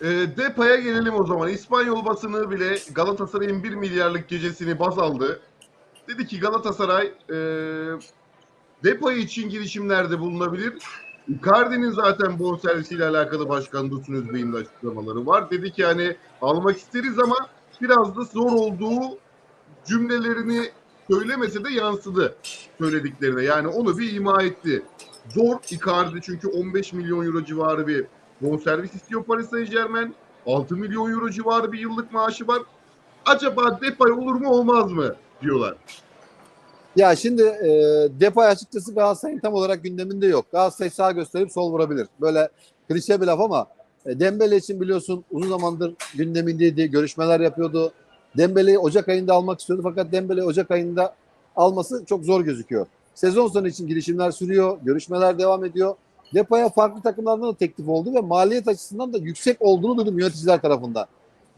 E, Depay'a gelelim o zaman. İspanyol basını bile Galatasaray'ın 1 milyarlık gecesini baz aldı. Dedi ki Galatasaray e, Depay için girişimlerde bulunabilir. Icardi'nin zaten bonservisiyle alakalı Başkan Dursun Özbey'in açıklamaları var. Dedi ki hani almak isteriz ama biraz da zor olduğu cümlelerini söylemese de yansıdı söylediklerine. Yani onu bir ima etti. Zor Icardi çünkü 15 milyon euro civarı bir bonservis istiyor Paris Saint Germain. 6 milyon euro civarı bir yıllık maaşı var. Acaba Depay olur mu olmaz mı diyorlar. Ya şimdi e, Depay açıkçası Galatasaray'ın tam olarak gündeminde yok. Galatasaray sağ gösterip sol vurabilir. Böyle klişe bir laf ama e, Dembele için biliyorsun uzun zamandır gündemindeydi. Görüşmeler yapıyordu. Dembele'yi Ocak ayında almak istiyordu fakat Dembele Ocak ayında alması çok zor gözüküyor. Sezon sonu için girişimler sürüyor. Görüşmeler devam ediyor. Depay'a farklı takımlardan da teklif oldu ve maliyet açısından da yüksek olduğunu duydum yöneticiler tarafından.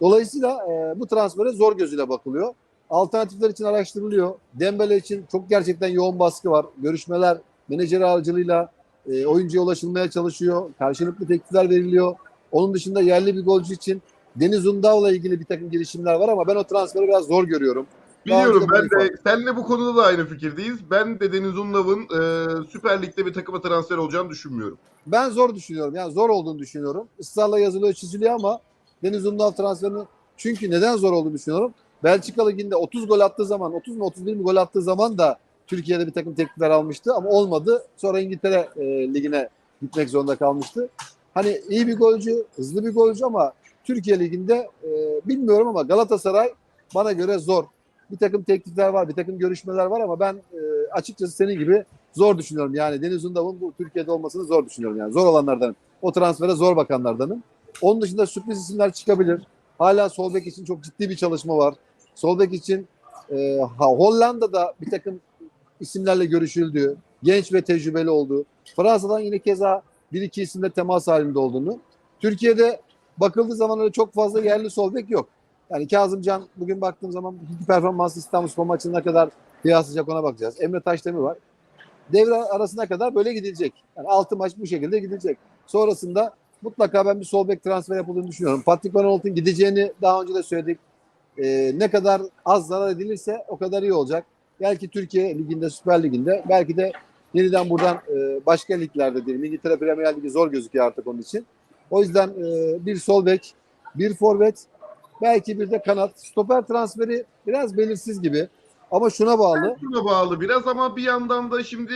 Dolayısıyla e, bu transfere zor gözüyle bakılıyor. Alternatifler için araştırılıyor. Dembele için çok gerçekten yoğun baskı var. Görüşmeler menajeri aracılığıyla e, oyuncuya ulaşılmaya çalışıyor. Karşılıklı teklifler veriliyor. Onun dışında yerli bir golcü için Deniz Undav'la ilgili bir takım girişimler var ama ben o transferi biraz zor görüyorum. Biliyorum ben de seninle bu konuda da aynı fikirdeyiz. Ben de Deniz Unlav'ın e, Süper Lig'de bir takıma transfer olacağını düşünmüyorum. Ben zor düşünüyorum. Yani zor olduğunu düşünüyorum. Israrla yazılıyor, çiziliyor ama Deniz Undal transferini çünkü neden zor olduğunu düşünüyorum. Belçika Ligi'nde 30 gol attığı zaman, 30 mu 31 mi gol attığı zaman da Türkiye'de bir takım teklifler almıştı ama olmadı. Sonra İngiltere e, ligine gitmek zorunda kalmıştı. Hani iyi bir golcü, hızlı bir golcü ama Türkiye Ligi'nde e, bilmiyorum ama Galatasaray bana göre zor. Bir takım teklifler var, bir takım görüşmeler var ama ben e, açıkçası senin gibi zor düşünüyorum. Yani Deniz Undav'ın bu Türkiye'de olmasını zor düşünüyorum. Yani zor olanlardanım. O transfere zor bakanlardanım. Onun dışında sürpriz isimler çıkabilir. Hala sol bek için çok ciddi bir çalışma var. Sol bek için e, Hollanda'da bir takım isimlerle görüşüldüğü, genç ve tecrübeli olduğu. Fransa'dan yine keza bir iki isimle temas halinde olduğunu. Türkiye'de bakıldığı zaman öyle çok fazla yerli sol bek yok. Yani Kazımcan bugün baktığım zaman iki performans İstanbulspor maçına kadar kıyaslayacak ona bakacağız. Emre Taşdemir var. Devre arasına kadar böyle gidilecek. Yani altı maç bu şekilde gidilecek. Sonrasında mutlaka ben bir sol bek transfer yapıldığını düşünüyorum. Patrick Van Aanholt'un gideceğini daha önce de söyledik. Ee, ne kadar az zarar edilirse o kadar iyi olacak. Belki Türkiye Ligi'nde, Süper Ligi'nde, belki de yeniden buradan e, başka liglerde diyelim. İngiltere Premier Ligi zor gözüküyor artık onun için. O yüzden e, bir sol bek, bir forvet, belki bir de kanat. Stoper transferi biraz belirsiz gibi. Ama şuna bağlı. Buna bağlı biraz ama bir yandan da şimdi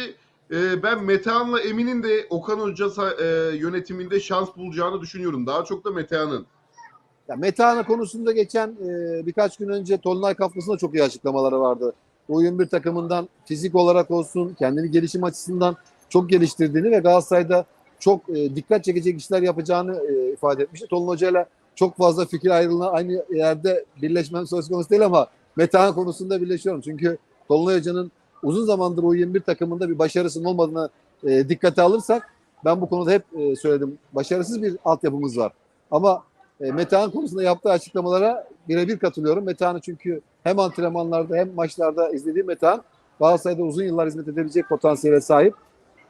e, ben Metehan'la Emin'in de Okan Hoca e, yönetiminde şans bulacağını düşünüyorum. Daha çok da Metehan'ın. Ya Metana konusunda geçen e, birkaç gün önce Tolunay Kafkası'nda çok iyi açıklamaları vardı. Oyun bir takımından fizik olarak olsun, kendini gelişim açısından çok geliştirdiğini ve Galatasaray'da çok e, dikkat çekecek işler yapacağını e, ifade etmişti. Tolun Hoca'yla çok fazla fikir ayrılığına aynı yerde birleşmem söz konusu değil ama Metehan konusunda birleşiyorum. Çünkü Tolunay Hoca'nın uzun zamandır o 21 takımında bir başarısının olmadığını e, dikkate alırsak ben bu konuda hep e, söyledim. Başarısız bir altyapımız var. Ama e, Metehan konusunda yaptığı açıklamalara birebir katılıyorum. Metehan'ı çünkü hem antrenmanlarda hem maçlarda izlediğim Metehan Galatasaray'da uzun yıllar hizmet edebilecek potansiyele sahip.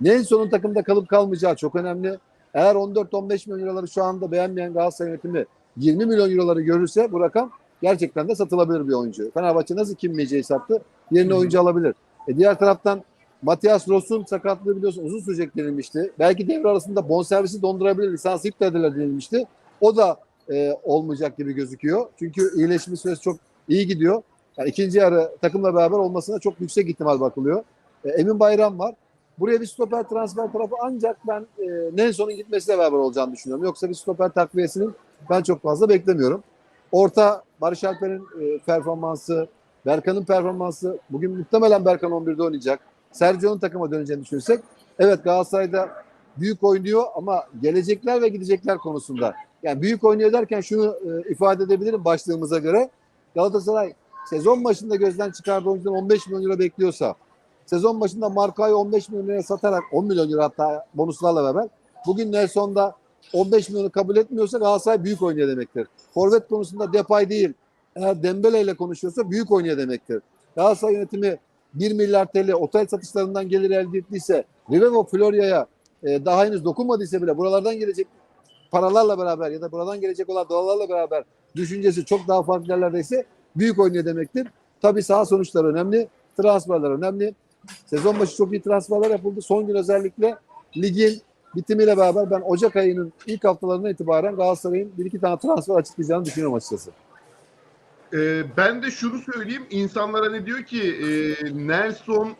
Nelson'un takımda kalıp kalmayacağı çok önemli. Eğer 14-15 milyon euroları şu anda beğenmeyen Galatasaray yönetimi 20 milyon euroları görürse bu rakam gerçekten de satılabilir bir oyuncu. Fenerbahçe nasıl Kim Mece'yi sattı? Yerine Hı hı. oyuncu alabilir. E diğer taraftan Matias Ross'un sakatlığı biliyorsun uzun sürecek denilmişti. Belki devre arasında bonservisi dondurabilir, lisansı iptal edilir denilmişti. O da e, olmayacak gibi gözüküyor. Çünkü iyileşme süresi çok iyi gidiyor. Yani ikinci yarı takımla beraber olmasına çok yüksek ihtimal bakılıyor. E, Emin Bayram var. Buraya bir stoper transfer tarafı ancak ben e, Nelson'un gitmesiyle beraber olacağını düşünüyorum. Yoksa bir stoper takviyesinin ben çok fazla beklemiyorum. Orta Barış Alper'in e, performansı, Berkan'ın performansı. Bugün muhtemelen Berkan 11'de oynayacak. Sergio'nun takıma döneceğini düşünürsek. Evet Galatasaray'da büyük oynuyor ama gelecekler ve gidecekler konusunda. Yani büyük oynuyor derken şunu e, ifade edebilirim başlığımıza göre. Galatasaray sezon başında gözden çıkardığı oyuncudan 15 milyon euro bekliyorsa sezon başında Marka'yı 15 milyon liraya satarak 10 milyon euro hatta bonuslarla beraber bugün Nelson'da 15 milyonu kabul etmiyorsa Galatasaray büyük oynuyor demektir. Forvet konusunda Depay değil eğer Dembele ile konuşuyorsa büyük oynuyor demektir. Galatasaray yönetimi 1 milyar TL otel satışlarından gelir elde ettiyse Rivevo Florya'ya e, daha henüz dokunmadıysa bile buralardan gelecek paralarla beraber ya da buradan gelecek olan dolarlarla beraber düşüncesi çok daha farklı yerlerdeyse büyük oynuyor demektir. Tabii saha sonuçları önemli. Transferler önemli. Sezon başı çok iyi transferler yapıldı. Son gün özellikle ligin bitimiyle beraber ben Ocak ayının ilk haftalarından itibaren Galatasaray'ın bir iki tane transfer açıklayacağını düşünüyorum açıkçası. Ee, ben de şunu söyleyeyim. İnsanlara ne diyor ki e, Nelson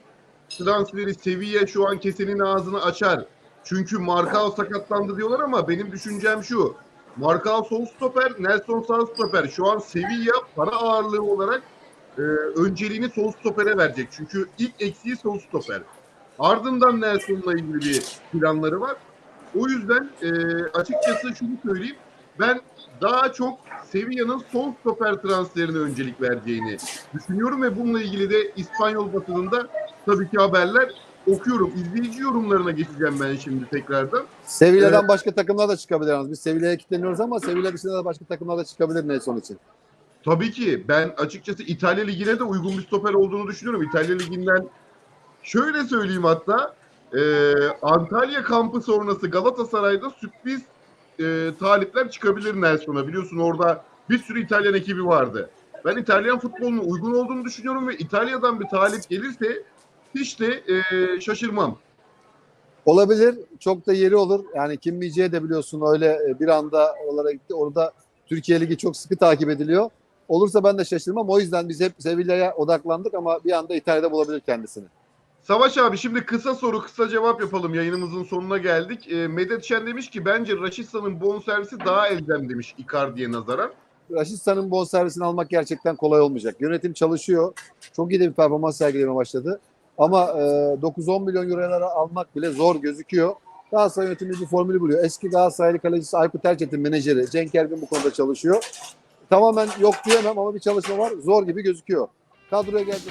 transferi Sevilla şu an kesenin ağzını açar. Çünkü Markao sakatlandı diyorlar ama benim düşüncem şu. Markao sol stoper, Nelson sağ stoper. Şu an Sevilla para ağırlığı olarak e, önceliğini sol stopere verecek. Çünkü ilk eksiği sol stoper. Ardından Nelson'la ilgili bir planları var. O yüzden e, açıkçası şunu söyleyeyim. Ben daha çok Sevilla'nın son stoper transferine öncelik vereceğini düşünüyorum ve bununla ilgili de İspanyol basınında tabii ki haberler okuyorum. İzleyici yorumlarına geçeceğim ben şimdi tekrardan. Sevilla'dan başka takımlar da çıkabilir yalnız. Biz Sevilla'ya kilitleniyoruz ama Sevilla dışında da başka takımlar da çıkabilir Nelson için. Tabii ki ben açıkçası İtalya Ligi'ne de uygun bir stoper olduğunu düşünüyorum. İtalya Ligi'nden şöyle söyleyeyim hatta e, Antalya kampı sonrası Galatasaray'da sürpriz e, talipler çıkabilir Nelson'a. Biliyorsun orada bir sürü İtalyan ekibi vardı. Ben İtalyan futbolunun uygun olduğunu düşünüyorum ve İtalya'dan bir talip gelirse hiç de e, şaşırmam. Olabilir. Çok da yeri olur. Yani Kim Mice'ye de biliyorsun öyle e, bir anda oralara gitti. Orada Türkiye Ligi çok sıkı takip ediliyor. Olursa ben de şaşırmam. O yüzden biz hep Sevilla'ya odaklandık ama bir anda İtalya'da bulabilir kendisini. Savaş abi şimdi kısa soru kısa cevap yapalım. Yayınımızın sonuna geldik. E, Medet Şen demiş ki bence Raşitsa'nın bonservisi daha elzem demiş Icardi'ye nazaran. Raşitsa'nın bonservisini almak gerçekten kolay olmayacak. Yönetim çalışıyor. Çok iyi de bir performans sergilemeye başladı. Ama e, 9-10 milyon eurolara almak bile zor gözüküyor. Galatasaray yönetimi bir formülü buluyor. Eski Galatasaraylı kalecisi Aykut Erçetin menajeri Cenk Ergin bu konuda çalışıyor. Tamamen yok diyemem ama bir çalışma var. Zor gibi gözüküyor. Kadroya geldi.